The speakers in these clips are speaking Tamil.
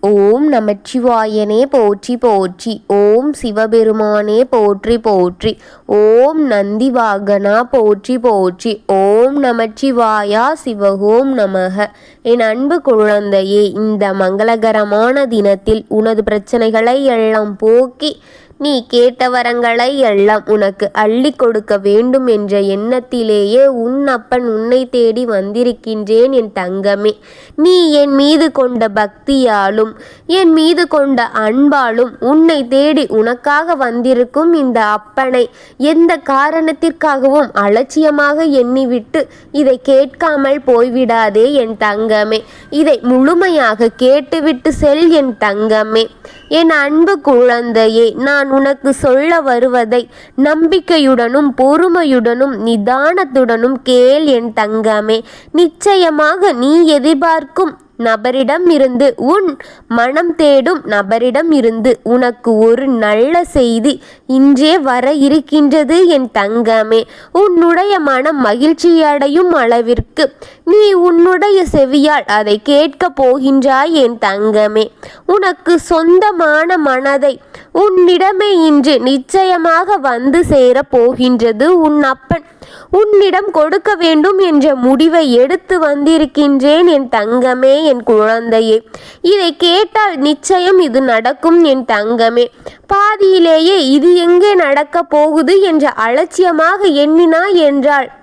ஓம் நமச்சிவாயனே போற்றி போற்றி. ஓம் சிவபெருமானே போற்றி போற்றி. ஓம் நந்திவாகனா போற்றி போற்றி. ஓம் நமச்சிவாயா சிவகோம் நமக. என் அன்பு குழந்தையே இந்த மங்களகரமான தினத்தில் உனது பிரச்சனைகளை எல்லாம் போக்கி நீ கேட்ட வரங்களை எல்லாம் உனக்கு அள்ளி கொடுக்க வேண்டும் என்ற எண்ணத்திலேயே உன் அப்பன் உன்னை தேடி வந்திருக்கின்றேன் என் தங்கமே. நீ என் மீது கொண்ட பக்தியாலும் என் மீது கொண்ட அன்பாலும் உன்னை தேடி உனக்காக வந்திருக்கும் இந்த அப்பனை எந்த காரணத்திற்காகவும் அலட்சியமாக எண்ணிவிட்டு இதை கேட்காமல் போய்விடாதே என் தங்கமே. இதை முழுமையாக கேட்டுவிட்டு செல் என் தங்கமே. என் அன்பு குழந்தையே நான் உனக்கு சொல்ல வருவதை நம்பிக்கையுடனும் பொறுமையுடனும் நிதானத்துடனும் கேள் என் தங்கமே. நிச்சயமாக நீ எதிர்பார்க்கும் நபரிடம் இருந்து உன் மனம் தேடும் நபரிடம் இருந்து உனக்கு ஒரு நல்ல செய்தி இன்றே வர இருக்கின்றது என் தங்கமே. உன்னுடைய மனம் மகிழ்ச்சியடையும் அளவிற்கு நீ உன்னுடைய செவியால் அதை கேட்கப் போகின்றாய் என் தங்கமே. உனக்கு சொந்தமான மனதை உன்னிடமே இன்று நிச்சயமாக வந்து சேரப் போகின்றது உன் அப்பன். உன்னிடம் கொடுக்க வேண்டும் என்ற முடிவை எடுத்து வந்திருக்கின்றேன் என் தங்கமே என் குழந்தையே. இதை கேட்டால் நிச்சயம் இது நடக்கும் என் தங்கமே. பாதியிலேயே இது எங்கே நடக்கப் போகுது என்ற அலட்சியமாக எண்ணினாய் என்றாள்.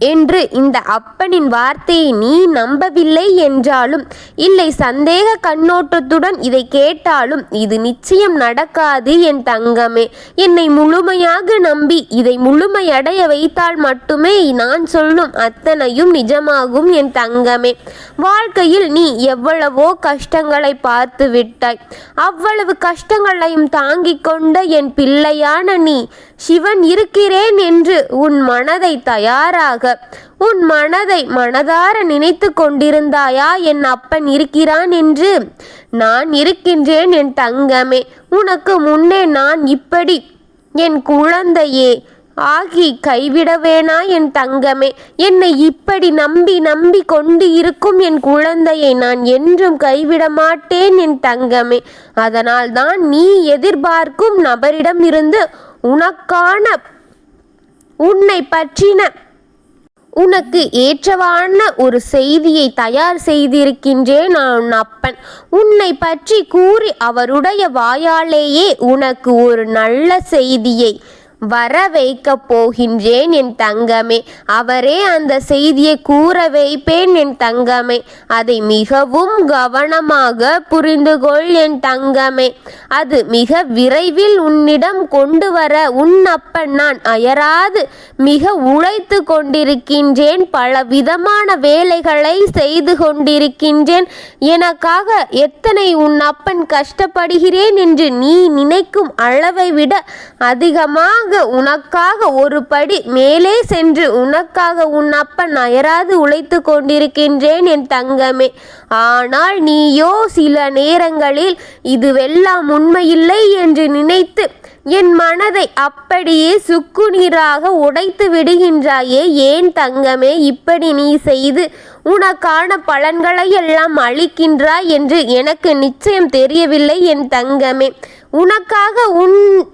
என்று இந்த அப்பனின் வார்த்தையை நீ நம்பவில்லை என்றாலும் இல்லை சந்தேக கண்ணோட்டத்துடன் இதை கேட்டாலும் இது நிச்சயம் நடக்காது என் தங்கமே. என்னை முழுமையாக நம்பி இதை முழுமையடைய வைத்தால் மட்டுமே நான் சொல்லும் அத்தனையும் நிஜமாகும் என் தங்கமே. வாழ்க்கையில் நீ எவ்வளவோ கஷ்டங்களை பார்த்து விட்டாய். அவ்வளவு கஷ்டங்களையும் தாங்கிக் கொண்ட என் பிள்ளையான நீ சிவன் இருக்கிறேன் என்று உன் மனதை தயாராக உன் மனதை மனதார நினைத்து கொண்டிருந்தாயா? என் அப்பன் இருக்கிறான் என்று. நான் இருக்கின்றேன் என் தங்கமே உனக்கு முன்னே நான் இப்படி என் குழந்தையே ஆகி கைவிடவேனா என் தங்கமே. என்னை இப்படி நம்பி நம்பி கொண்டு இருக்கும் என் குழந்தையை நான் என்றும் கைவிட மாட்டேன் என் தங்கமே. அதனால் தான் நீ எதிர்பார்க்கும் நபரிடம் இருந்து உனக்கான உன்னை பற்றின உனக்கு ஏற்றவான ஒரு செய்தியை தயார் செய்திருக்கின்றேன் நான் அப்பன். உன்னை பற்றி கூறி அவருடைய வாயாலேயே உனக்கு ஒரு நல்ல செய்தியை வர வைக்கப் போகின்றேன் என் தங்கமே. அவரே அந்த செய்தியை கூற வைப்பேன் என் தங்கமே. அதை மிகவும் கவனமாக புரிந்து கொள் என் தங்கமே. அது மிக விரைவில் உன்னிடம் கொண்டு வர உன் அப்பன் நான் அயராது மிக உழைத்து கொண்டிருக்கின்றேன். பல விதமான வேலைகளை செய்து கொண்டிருக்கின்றேன். எனக்காக எத்தனை உன் அப்பன் கஷ்டப்படுகிறேன் என்று நீ நினைக்கும் அளவை விட அதிகமாக உனக்காக ஒரு படி மேலே சென்று உனக்காக உன் அப்பன் அயராது உழைத்து கொண்டிருக்கின்றேன் என் தங்கமே. ஆனால் நீயோ சில நேரங்களில் இதுவெல்லாம் உண்மையில்லை என்று நினைத்து என் மனதை அப்படியே சுக்கு நீராக உடைத்து விடுகின்றாயே ஏன் தங்கமே? இப்படி நீ செய்து உனக்கான பலன்களை எல்லாம் அளிக்கின்றாய் என்று எனக்கு நிச்சயம் தெரியவில்லை என் தங்கமே. உனக்காக உன்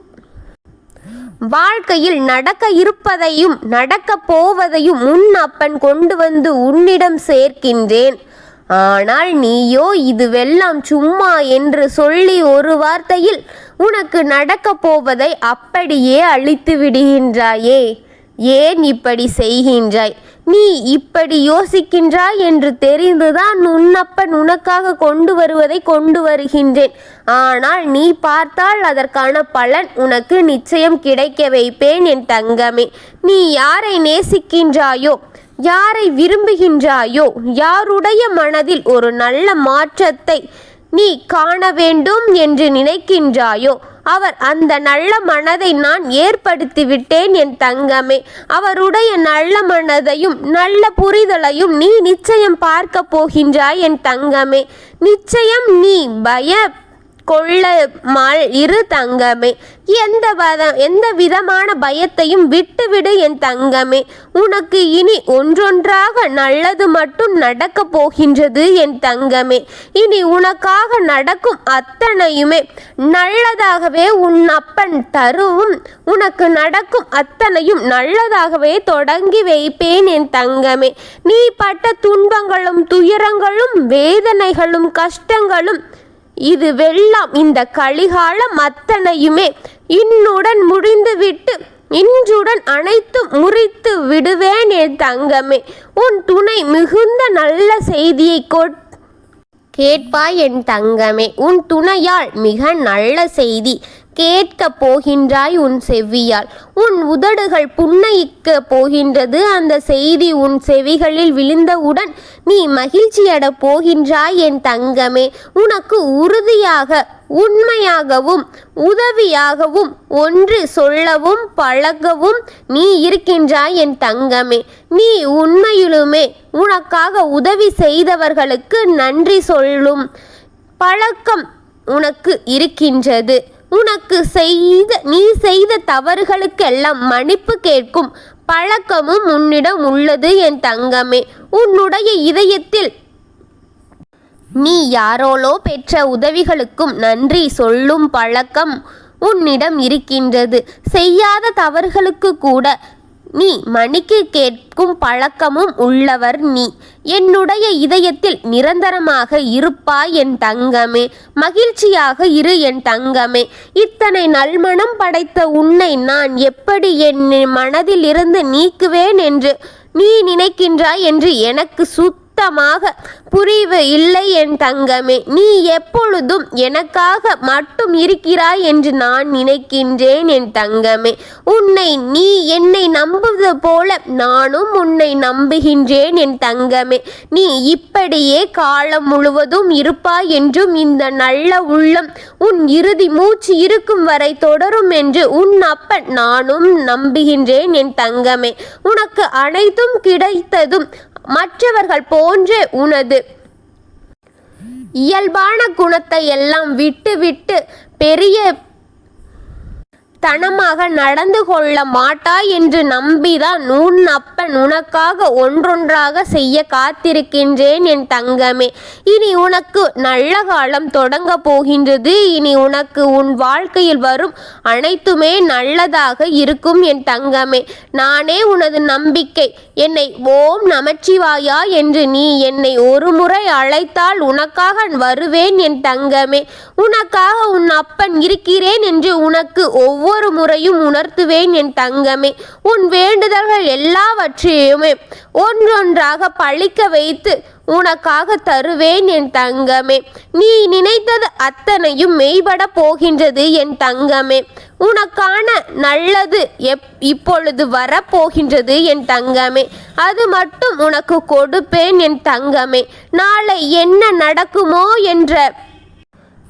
வாழ்க்கையில் நடக்க இருப்பதையும் நடக்கப் போவதையும் உன் அப்பன் கொண்டு வந்து உன்னிடம் சேர்க்கின்றேன். ஆனால் நீயோ இதுவெல்லாம் சும்மா என்று சொல்லி ஒரு வார்த்தையில் உனக்கு நடக்கப் போவதை அப்படியே அழித்து விடுகின்றாயே. ஏன் இப்படி செய்கின்றாய்? நீ இப்படி யோசிக்கின்றாய் என்று தெரிந்துதான் உன்னப்பன் உனக்காக கொண்டு வருவதை கொண்டு வருகின்றேன். ஆனால் நீ பார்த்தால் அதற்கான பலன் உனக்கு நிச்சயம் கிடைக்க வைப்பேன் என் தங்கமே. நீ யாரை நேசிக்கின்றாயோ யாரை விரும்புகின்றாயோ யாருடைய மனதில் ஒரு நல்ல மாற்றத்தை நீ காண வேண்டும் என்று நினைக்கின்றாயோ அவர் அந்த நல்ல மனதை நான் ஏற்படுத்தி விட்டேன் என் தங்கமே. அவருடைய நல்ல மனதையும் நல்ல புரிதலையும் நீ நிச்சயம் பார்க்க போகின்றாய் என் தங்கமே. நிச்சயம் நீ பய கொள்ளமால் இரு தங்கமே. எந்த வத எந்த விதமான பயத்தையும் விட்டுவிடு என் தங்கமே. உனக்கு இனி ஒன்றொன்றாக நல்லது மட்டும் நடக்கப் போகின்றது என் தங்கமே. இனி உனக்காக நடக்கும் அத்தனையுமே நல்லதாகவே உன் அப்பன் தரும் உனக்கு நடக்கும் அத்தனையும் நல்லதாகவே தொடங்கி வைப்பேன் என் தங்கமே. நீ பட்ட துன்பங்களும் துயரங்களும் வேதனைகளும் கஷ்டங்களும் இது வெள்ளம். இந்த கலிகாலம் அத்தனையுமே இன்னுடன் முடிந்துவிட்டு இன்றுடன் அனைத்தும் முறித்து விடுவேன் என் தங்கமே. உன் துணை மிகுந்த நல்ல செய்தியை கொட் கேட்பாய் என் தங்கமே. உன் துணையால் மிக நல்ல செய்தி. கேட்கப் போகின்றாய் உன் செவ்வியால். உன் உதடுகள் புன்னயிக்க போகின்றது. அந்த செய்தி உன் செவிகளில் விழுந்தவுடன் நீ மகிழ்ச்சியடப் போகின்றாய் என் தங்கமே. உனக்கு உறுதியாக உண்மையாகவும் உதவியாகவும் ஒன்று சொல்லவும் பழகவும் நீ இருக்கின்றாய் என் தங்கமே. நீ உண்மையிலுமே உனக்காக உதவி செய்தவர்களுக்கு நன்றி சொல்லும் பழக்கம் உனக்கு இருக்கின்றது. உனக்கு செய்த நீ செய்த தவறுகளுக்கெல்லாம் மன்னிப்பு கேட்கும் பழக்கமும் உன்னிடம் உள்ளது என் தங்கமே. உன்னுடைய இதயத்தில் நீ யாரோலோ பெற்ற உதவிகளுக்கும் நன்றி சொல்லும் பழக்கம் உன்னிடம் இருக்கின்றது. செய்யாத தவறுகளுக்கு கூட நீ மணிக்கு கேட்கும் பழக்கமும் உள்ளவர் நீ. என்னுடைய இதயத்தில் நிரந்தரமாக இருப்பாய் என் தங்கமே. மகிழ்ச்சியாக இரு என் தங்கமே. இத்தனை நல்மணம் படைத்த உன்னை நான் எப்படி என் மனதில் இருந்து நீக்குவேன் என்று நீ நினைக்கின்றாய் என்று எனக்கு சூத் சுத்தமாக புரிவு இல்லை என் தங்கமே. நீ எப்பொழுதும் எனக்காக மட்டும் இருக்கிறாய் என்று நான் நினைக்கின்றேன் என் தங்கமே. உன்னை நீ என்னை நம்புவது போல நானும் உன்னை நம்புகின்றேன் என் தங்கமே. நீ இப்படியே காலம் முழுவதும் இருப்பாய் என்றும் இந்த நல்ல உள்ளம் உன் இறுதி மூச்சு இருக்கும் வரை தொடரும் என்று உன் அப்பன் நானும் நம்புகின்றேன் என் தங்கமே. உனக்கு அனைத்தும் கிடைத்ததும் மற்றவர்கள் போன்று உனது இயல்பான குணத்தை எல்லாம் விட்டு விட்டு பெரிய தனமாக நடந்து கொள்ள மாட்டாய் என்று நம்பிதான் உன் அப்பன் உனக்காக ஒன்றொன்றாக செய்ய காத்திருக்கின்றேன் என் தங்கமே. இனி உனக்கு நல்ல காலம் தொடங்க போகின்றது. இனி உனக்கு உன் வாழ்க்கையில் வரும் அனைத்துமே நல்லதாக இருக்கும் என் தங்கமே. நானே உனது நம்பிக்கை. என்னை ஓம் நமச்சிவாயா என்று நீ என்னை ஒரு முறை அழைத்தால் உனக்காக வருவேன் என் தங்கமே. உனக்காக அப்பன் இருக்கிறேன் என்று உனக்கு ஒவ்வொரு முறையும் உணர்த்துவேன் என் தங்கமே. உன் வேண்டுதல்கள் எல்லாவற்றையுமே ஒன்றொன்றாக பழிக்க வைத்து உனக்காக தருவேன் என் தங்கமே. நீ நினைத்தது அத்தனையும் மெய்பட போகின்றது என் தங்கமே. உனக்கான நல்லது எப் இப்பொழுது வரப்போகின்றது என் தங்கமே. அது மட்டும் உனக்கு கொடுப்பேன் என் தங்கமே. நாளை என்ன நடக்குமோ என்ற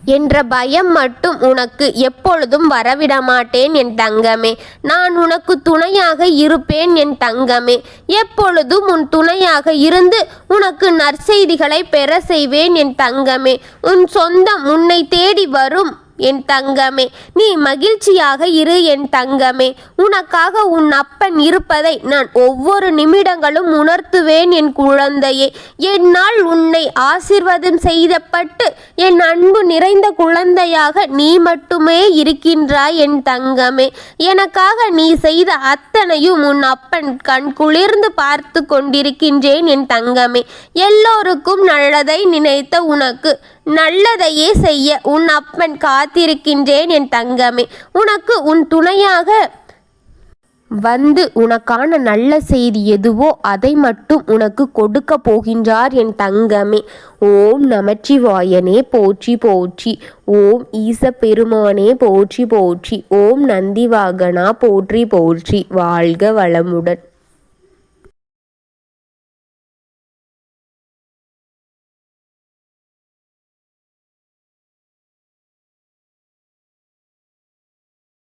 என்ற பயம் மட்டும் உனக்கு எப்பொழுதும் வரவிடமாட்டேன் என் தங்கமே. நான் உனக்கு துணையாக இருப்பேன் என் தங்கமே. எப்பொழுதும் உன் துணையாக இருந்து உனக்கு நற்செய்திகளை பெற செய்வேன் என் தங்கமே. உன் சொந்தம் உன்னை தேடி வரும் என் தங்கமே நீ மகிழ்ச்சியாக இரு என் தங்கமே. உனக்காக உன் அப்பன் இருப்பதை நான் ஒவ்வொரு நிமிடங்களும் உணர்த்துவேன் என் குழந்தையே. என்னால் உன்னை ஆசிர்வாதம் செய்தப்பட்டு என் அன்பு நிறைந்த குழந்தையாக நீ மட்டுமே இருக்கின்றாய் என் தங்கமே. எனக்காக நீ செய்த அத்தனையும் உன் அப்பன் கண் குளிர்ந்து பார்த்து கொண்டிருக்கின்றேன் என் தங்கமே. எல்லோருக்கும் நல்லதை நினைத்த உனக்கு நல்லதையே செய்ய உன் அப்பன் காத்திருக்கின்றேன் என் தங்கமே. உனக்கு உன் துணையாக வந்து உனக்கான நல்ல செய்தி எதுவோ அதை மட்டும் உனக்கு கொடுக்க போகின்றார் என் தங்கமே. ஓம் நமச்சிவாயனே போற்றி போற்றி. ஓம் ஈச பெருமானே போற்றி போற்றி. ஓம் நந்திவாகனா போற்றி போற்றி. வாழ்க வளமுடன்.